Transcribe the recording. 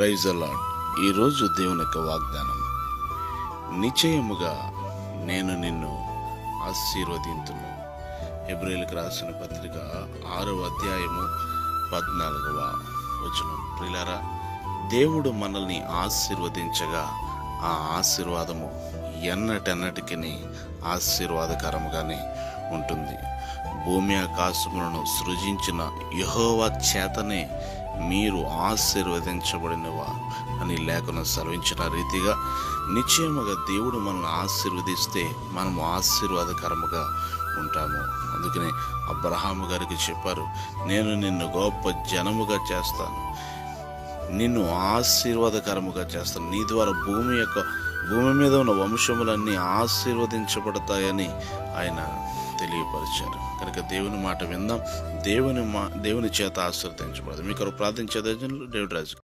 Praise అలాడ్ ఈరోజు దేవుని యొక్క వాగ్దానం. నిశ్చయముగా నేను నిన్ను ఆశీర్వదింతును. ఎబ్రిల్కి రాసిన పత్రిక ఆరవ అధ్యాయము పద్నాలుగవ వచనం. ప్రిలారా దేవుడు మనల్ని ఆశీర్వదించగా ఆ ఆశీర్వాదము ఎన్నటెన్నటికి ఆశీర్వాదకరముగానే ఉంటుంది. భూమి ఆకాశములను సృజించిన యహోవ చేతనే మీరు ఆశీర్వదించబడినవా అని లేఖను సెలవించిన రీతిగా నిశ్చయముగా దేవుడు మనల్ని ఆశీర్వదిస్తే మనము ఆశీర్వాదకరముగా ఉంటాము. అందుకనే అబ్రహాము గారికి చెప్పారు నేను నిన్ను గొప్ప జనముగా చేస్తాను. నిన్ను ఆశీర్వాదకరముగా చేస్తాను. నీ ద్వారా భూమి యొక్క భూమి మీద ఉన్న వంశములన్నీ ఆశీర్వదించబడతాయని ఆయన తెలియపరిచారు. కనుక దేవుని మాట విందాం. దేవుని మా దేవుని చేత ఆశీర్వదించబడదు. మీకు ప్రార్థించే దేవుడు రాజు